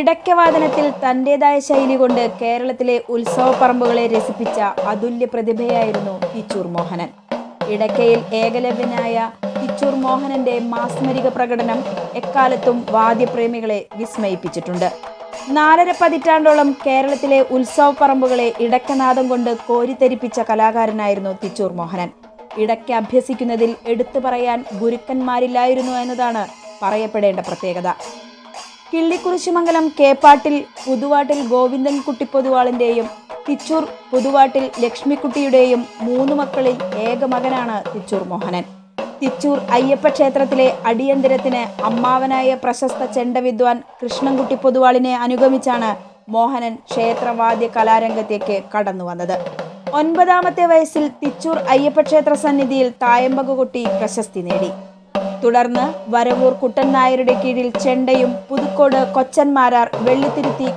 ഇടയ്ക്കവാദനത്തിൽ തന്റെതായ ശൈലി കൊണ്ട് കേരളത്തിലെ ഉത്സവപ്പറമ്പുകളെ രസിപ്പിച്ച അതുല്യ പ്രതിഭയായിരുന്നു തിച്ചൂർ മോഹനൻ. ഇടയ്ക്കയിൽ ഏകലവ്യനായ തിച്ചൂർ മോഹനന്റെ മാസ്മരിക പ്രകടനം എക്കാലത്തും വാദ്യപ്രേമികളെ വിസ്മയിപ്പിച്ചിട്ടുണ്ട്. നാലര പതിറ്റാണ്ടോളം കേരളത്തിലെ ഉത്സവപ്പറമ്പുകളെ ഇടയ്ക്കനാദം കൊണ്ട് കോരിത്തരിപ്പിച്ച കലാകാരനായിരുന്നു തിച്ചൂർ മോഹനൻ. ഇടയ്ക്ക് അഭ്യസിക്കുന്നതിൽ എടുത്തു പറയാൻ ഗുരുക്കന്മാരില്ലായിരുന്നു എന്നതാണ് പറയപ്പെടേണ്ട പ്രത്യേകത. കിള്ളിക്കുറിശിമംഗലം കേപ്പാട്ടിൽ പുതുവാട്ടിൽ ഗോവിന്ദൻ കുട്ടി തിച്ചൂർ പുതുവാട്ടിൽ ലക്ഷ്മിക്കുട്ടിയുടെയും മൂന്ന് മക്കളിൽ ഏക മകനാണ് തിച്ചൂർ മോഹനൻ. തിച്ചൂർ അയ്യപ്പ ക്ഷേത്രത്തിലെ അടിയന്തരത്തിന് അമ്മാവനായ പ്രശസ്ത ചെണ്ടവിദ്വാൻ കൃഷ്ണൻകുട്ടി പൊതുവാളിനെ അനുഗമിച്ചാണ് മോഹനൻ ക്ഷേത്രവാദ്യ കലാരംഗത്തേക്ക് കടന്നു വന്നത്. ഒൻപതാമത്തെ വയസ്സിൽ തിച്ചൂർ അയ്യപ്പ ക്ഷേത്ര സന്നിധിയിൽ തായമ്പക കൊട്ടി പ്രശസ്തി നേടി. തുടർന്ന് വരവൂർ കുട്ടൻ നായരുടെ കീഴിൽ ചെണ്ടയും പുതുക്കോട് കൊച്ചന്മാരാർ വെള്ളിത്തിരുത്തി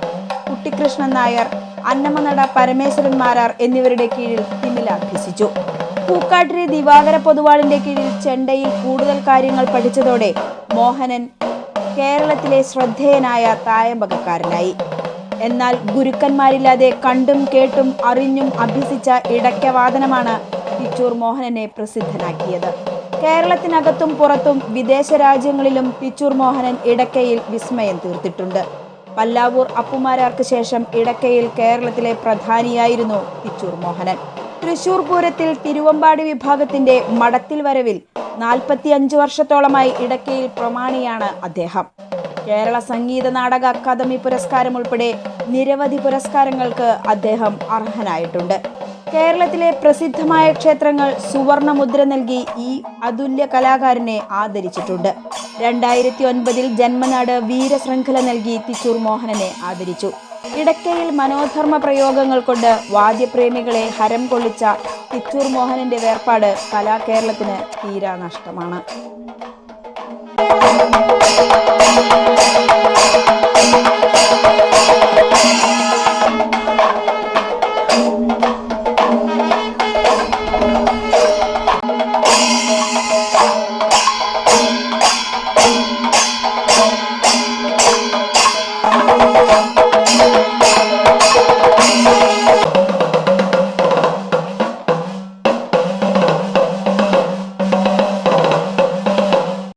കുട്ടിക്കൃഷ്ണൻ നായർ അന്നമനട പരമേശ്വരൻ മാരാർ എന്നിവരുടെ കീഴിൽ തിമിലഭ്യസിച്ചു പൂക്കാട്ടിരി ദിവാകര പൊതുവാളിന്റെ കീഴിൽ ചെണ്ടയിൽ കൂടുതൽ കാര്യങ്ങൾ പഠിച്ചതോടെ മോഹനൻ കേരളത്തിലെ ശ്രദ്ധേയനായ തായമ്പകക്കാരനായി. എന്നാൽ ഗുരുക്കന്മാരില്ലാതെ കണ്ടും കേട്ടും അറിഞ്ഞും അഭ്യസിച്ച ഇടയ്ക്കവാദനമാണ് തിച്ചൂർ മോഹനനെ പ്രസിദ്ധനാക്കിയത്. കേരളത്തിനകത്തും പുറത്തും വിദേശ രാജ്യങ്ങളിലും പിച്ചൂർ മോഹനൻ ഇടക്കയിൽ വിസ്മയം തീർത്തിട്ടുണ്ട്. പല്ലാവൂർ അപ്പുമാരാർക്ക് ശേഷം ഇടക്കയിൽ കേരളത്തിലെ പ്രധാനിയായിരുന്നു പിച്ചൂർ മോഹനൻ. തൃശൂർ പൂരത്തിൽ തിരുവമ്പാടി വിഭാഗത്തിന്റെ മടത്തിൽ വരവിൽ നാൽപ്പത്തി അഞ്ച് വർഷത്തോളമായി ഇടക്കയിൽ പ്രമാണിയാണ് അദ്ദേഹം. കേരള സംഗീത നാടക അക്കാദമി പുരസ്കാരം ഉൾപ്പെടെ നിരവധി പുരസ്കാരങ്ങൾക്ക് അദ്ദേഹം അർഹനായിട്ടുണ്ട്. കേരളത്തിലെ പ്രസിദ്ധമായ ക്ഷേത്രങ്ങൾ സുവർണ മുദ്ര നൽകി ഈ അതുല്യ കലാകാരനെ ആദരിച്ചിട്ടുണ്ട്. രണ്ടായിരത്തി ഒൻപതിൽ ജന്മനാട് വീരശൃംഖല നൽകി തിച്ചൂർ മോഹനനെ ആദരിച്ചു. ഇടയ്ക്കയിൽ മനോധർമ്മ പ്രയോഗങ്ങൾ കൊണ്ട് വാദ്യപ്രേമികളെ ഹരം കൊള്ളിച്ച തിച്ചൂർ മോഹനന്റെ വേർപാട് കലാകേരളത്തിന് തീരാ